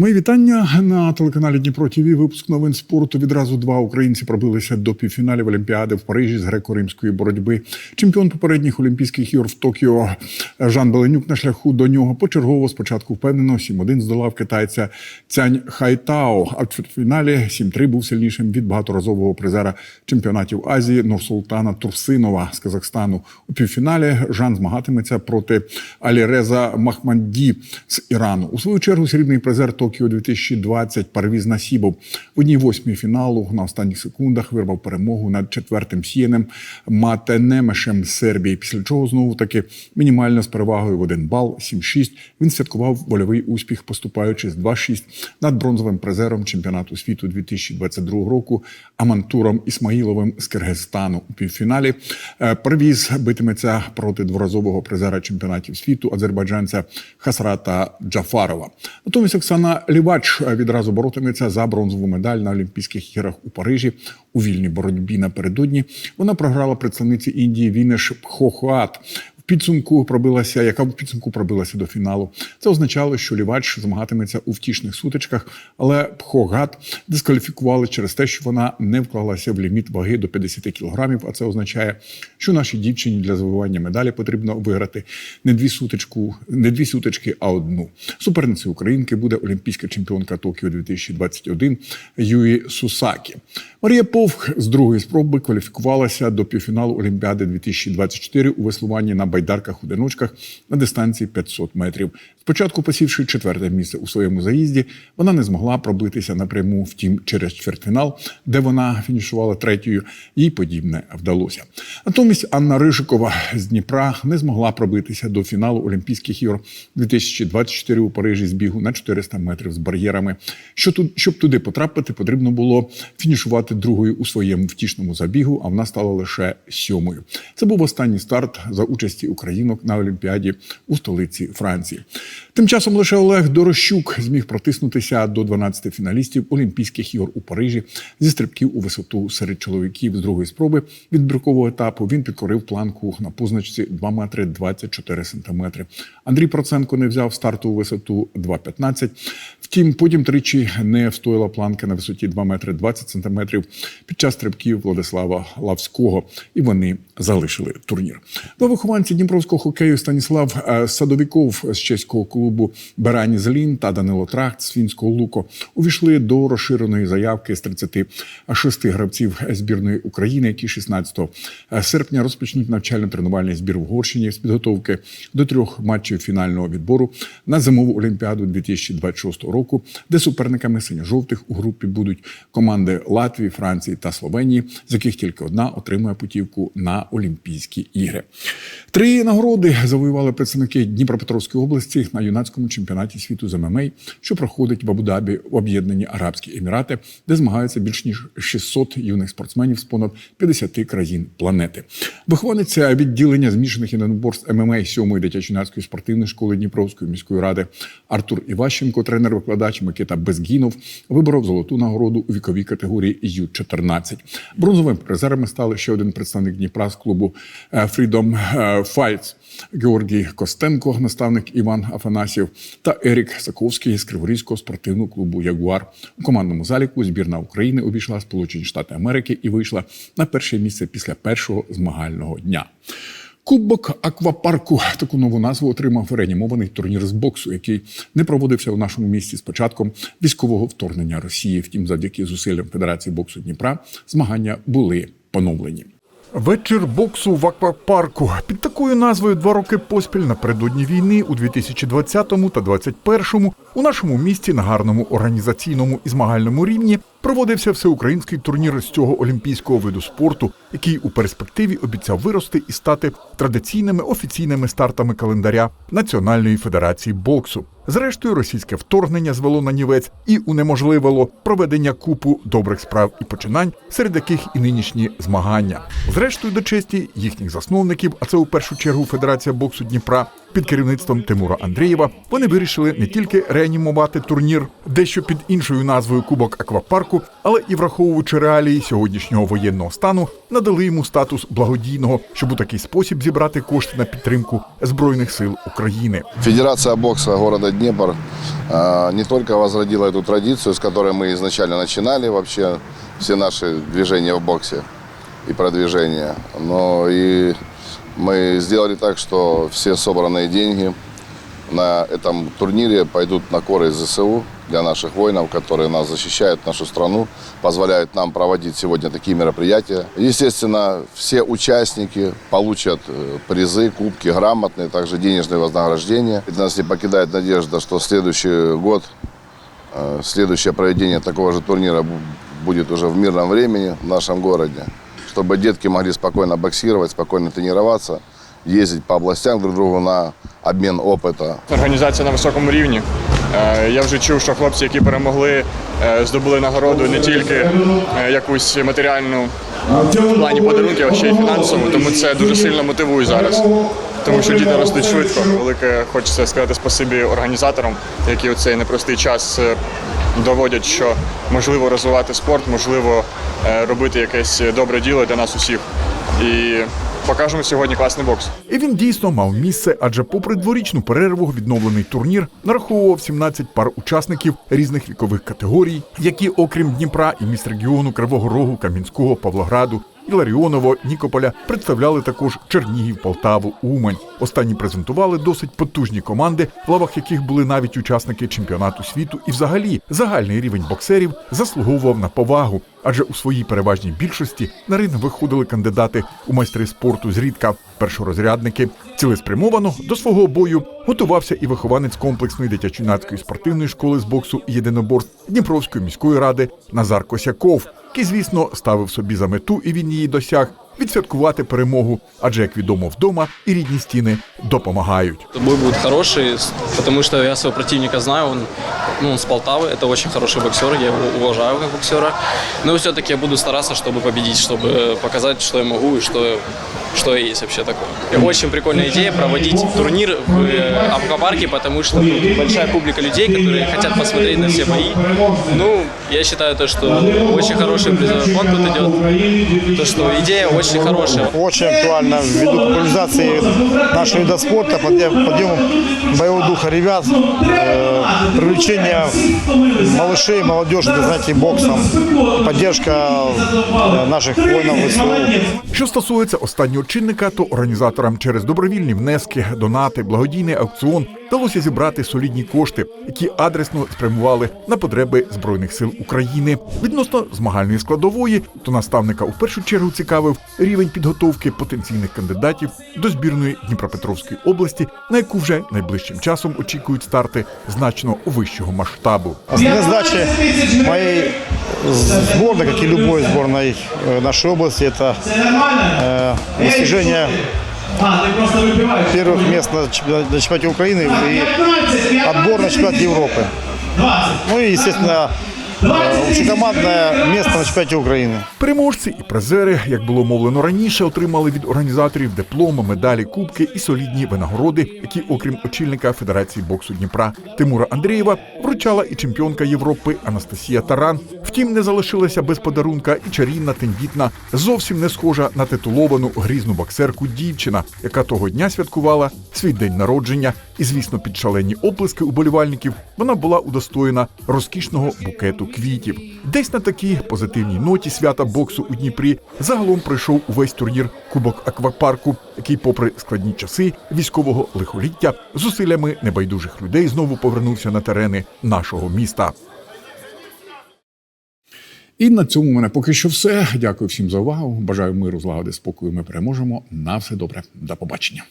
Мої вітання на телеканалі Дніпро ТВ. Випуск новин спорту. Відразу два українці пробилися до півфіналів Олімпіади в Парижі з греко-римської боротьби. Чемпіон попередніх Олімпійських ігор в Токіо Жан Беленюк на шляху до нього почергово спочатку впевнено 7-1 здолав китайця Цянь Хайтао. А в чвертьфіналі 7-3 був сильнішим від багаторазового призера чемпіонатів Азії Нурсултана Турсинова з Казахстану. У півфіналі Жан змагатиметься проти Аліреза Махманді з Ірану. У свою чергу срібний призер Токіо 2020 Парвіз Насібов в одній восьмій фіналу на останніх секундах вирвав перемогу над четвертим сієнем Матенемешем Сербії. Після чого знову таки мінімально з перевагою в один бал 7-6 він святкував вольовий успіх, поступаючи з 2-6 над бронзовим призером чемпіонату світу 2022 року Амантуром Ісмаїловим з Киргизстану у півфіналі. Е, Парвіз битиметься проти дворазового призера чемпіонатів світу азербайджанця Хасрата Джафарова. Натомість Оксана Лівач відразу боротиметься за бронзову медаль на Олімпійських іграх у Парижі у вільній боротьбі напередодні. Вона програла представниці Індії Вінеш Пхохуат. Підсумку пробилася, яка в підсумку пробилася до фіналу. Це означало, що Лівач змагатиметься у втішних сутичках, але Пхогат дискваліфікували через те, що вона не вклалася в ліміт ваги до 50 кілограмів. А це означає, що нашій дівчині для завоювання медалі потрібно виграти не дві сутичку, не дві сутички, а одну. Суперницею українки буде олімпійська чемпіонка Токіо 2021 Юї Сусакі. Марія Повх з другої спроби кваліфікувалася до півфіналу Олімпіади 2024 у веслуванні на байдарках-одиночках на дистанції 500 метрів. Спочатку посівши четверте місце у своєму заїзді, вона не змогла пробитися напряму. Втім, через чвертьфінал, де вона фінішувала третьою, їй подібне вдалося. Натомість Анна Рижикова з Дніпра не змогла пробитися до фіналу Олімпійських ігор 2024 у Парижі з бігу на 400 метрів з бар'єрами. Що тут, щоб туди потрапити, потрібно було фінішувати другою у своєму втішному забігу, а вона стала лише сьомою. Це був останній старт за участі українок на Олімпіаді у столиці Франції. Тим часом лише Олег Дорощук зміг протиснутися до 12 фіналістів Олімпійських ігор у Парижі зі стрибків у висоту серед чоловіків з другої спроби від брикового етапу. Він підкорив планку на позначці 2 метри 24 сантиметри. Андрій Проценко не взяв стартову висоту 2,15. Втім, потім тричі не встояла планка на висоті 2 метри 20 сантиметрів під час стрибків Владислава Лавського, і вони залишили турнір. До вихованці Дніпровського хокею Станіслав е, Садовіков з чеського клубу Берані Зелін та Данило Трахт з фінського Луко увійшли до розширеної заявки з 36 гравців збірної України, які 16 серпня розпочнуть навчально-тренувальний збір в Угорщині з підготовки до трьох матчів фінального відбору на зимову олімпіаду 2026 року, де суперниками синьо-жовтих у групі будуть команди Латвії, Франції та Словенії, з яких тільки одна отримує путівку на Олімпійські ігри. Три нагороди завоювали представники Дніпропетровської області на юнацькому чемпіонаті світу з ММА, що проходить в Абу-Дабі в Об'єднані Арабські Емірати, де змагаються більш ніж 600 юних спортсменів з понад 50 країн планети. Вихованиця відділення змішаних єдиноборств ММА 7-ї дитячо-юнацької спортивної школи Дніпровської міської ради Артур Іващенко, тренер-викладач Микита Безгінов, виборов золоту нагороду у віковій категорії Ю-14. Бронзовим призерами стали ще один представник Дніпра з клубу е, Freedom Fights Георгій Костенко, наставник Іван Афанасів та Ерік Саковський з Криворізького спортивного клубу Ягуар. У командному заліку збірна України обійшла Сполучені Штати Америки і вийшла на перше місце після першого змагального дня. Кубок аквапарку таку нову назву отримав реанімований турнір з боксу, який не проводився у нашому місті з початком військового вторгнення Росії. Втім, завдяки зусиллям Федерації боксу Дніпра змагання були поновлені. Вечір боксу в аквапарку. Під такою назвою два роки поспіль напередодні війни у 2020 та 2021 у нашому місті на гарному організаційному і змагальному рівні проводився всеукраїнський турнір з цього олімпійського виду спорту, який у перспективі обіцяв вирости і стати традиційними офіційними стартами календаря Національної федерації боксу. Зрештою, російське вторгнення звело на нівець і унеможливило проведення купу добрих справ і починань, серед яких і нинішні змагання. Зрештою, до честі їхніх засновників, а це у першу чергу Федерація боксу Дніпра. Під керівництвом Тимура Андрієва вони вирішили не тільки реанімувати реанімувати турнір дещо під іншою назвою Кубок Аквапарку, але і враховуючи реалії сьогоднішнього воєнного стану, надали йому статус благодійного, щоб у такий спосіб зібрати кошти на підтримку збройних сил України. Федерация бокса города Днепр э, не только возродила эту традицию, с которой мы изначально начинали вообще все наши движения в боксе и продвижения, но и мы сделали так, что все собранные деньги на этом турнире пойдут на коры ЗСУ для наших воинов, которые нас защищают, нашу страну, позволяют нам проводить сегодня такие мероприятия. Естественно, все участники получат э, призы, кубки, грамотные, также денежные вознаграждения. И нас не покидает надежда, что следующий год, э, следующее проведение такого же турнира бу- будет уже в мирном времени в нашем городе, чтобы детки могли спокойно боксировать, спокойно тренироваться, ездить по областям друг другу на обмен опыта, Організація на високому рівні. Е, Я вже чув, що хлопці, які перемогли, е, здобули нагороду не тільки е, якусь матеріальну в плані подарунків, а ще й фінансову. Тому це дуже сильно мотивує зараз. Тому що діти ростуть швидко. Велике хочеться сказати спасибі організаторам, які у цей непростий час доводять, що можливо розвивати спорт, можливо робити якесь добре діло для нас усіх. І покажемо сьогодні класний бокс. І він дійсно мав місце, адже попри дворічну перерву відновлений турнір нараховував 17 пар учасників різних вікових категорій, які, окрім Дніпра і міст регіону Кривого Рогу, Кам'янського, Павлограду. Іларіоново, Нікополя представляли також Чернігів, Полтаву, Умань. Останні презентували досить потужні команди, в лавах яких були навіть учасники чемпіонату світу. І взагалі загальний рівень боксерів заслуговував на повагу, адже у своїй переважній більшості на ринг виходили кандидати у майстри спорту зрідка, першорозрядники. Цілеспрямовано до свого бою готувався і вихованець комплексної дитячо-юнацької спортивної школи з боксу і єдиноборств Дніпровської міської ради Назар Косяков, який, звісно, ставив собі за мету і він її досяг відсвяткувати перемогу. Адже, як відомо, вдома і рідні стіни допомагають. Бой будет хороший, с- потому что я своего противника знаю, он, ну, он с Полтавы, это очень хороший боксер, я его уважаю как боксера. Но все-таки я буду стараться, чтобы победить, чтобы показать, что я могу и что, что есть вообще такое. Очень прикольная идея проводить турнир в э, аквапарке, потому что ну, тут большая публика людей, которые хотят посмотреть на все бои. Ну, я считаю то, что очень хороший призовой фонд тут идет, то, что идея очень хорошая. Очень актуально ввиду популяризации нашего вида спорта, подъем, подъем боевого духа ребят, э, привлечение малышей, молодежи для занятий боксом, поддержка э, наших воинов ВСУ. Що стосується останнього чинника, то організаторам через добровільні внески, донати, благодійний аукціон вдалося зібрати солідні кошти, які адресно спрямували на потреби збройних сил України. Відносно змагальної складової, то наставника у першу чергу цікавив рівень підготовки потенційних кандидатів до збірної Дніпропетровської області, на яку вже найближчим часом очікують старти значно вищого масштабу. Основные задачи моей сборной, как и любой сборной э, нашей области, это э, достижение первых мест на чемпионате, на чемпионате Украины и отбор на чемпионат Европы. Ну и, естественно, э, общекомандное на чемпионате Украины. Переможці і призери, як було мовлено раніше, отримали від організаторів дипломи, медалі, кубки і солідні винагороди, які, окрім очільника Федерації боксу Дніпра Тимура Андрієва, вручала і чемпіонка Європи Анастасія Таран. Втім, не залишилася без подарунка і чарівна тендітна, зовсім не схожа на титуловану грізну боксерку дівчина, яка того дня святкувала свій день народження. І, звісно, під шалені оплески уболівальників вона була удостоєна розкішного букету квітів. Десь на такій позитивній ноті свята боксу у Дніпрі загалом пройшов увесь турнір Кубок Аквапарку, який, попри складні часи військового лихоліття, зусиллями небайдужих людей знову повернувся на терени нашого міста. І на цьому у мене поки що все. Дякую всім за увагу. Бажаю миру, злагоди, спокою. Ми переможемо. На все добре. До побачення.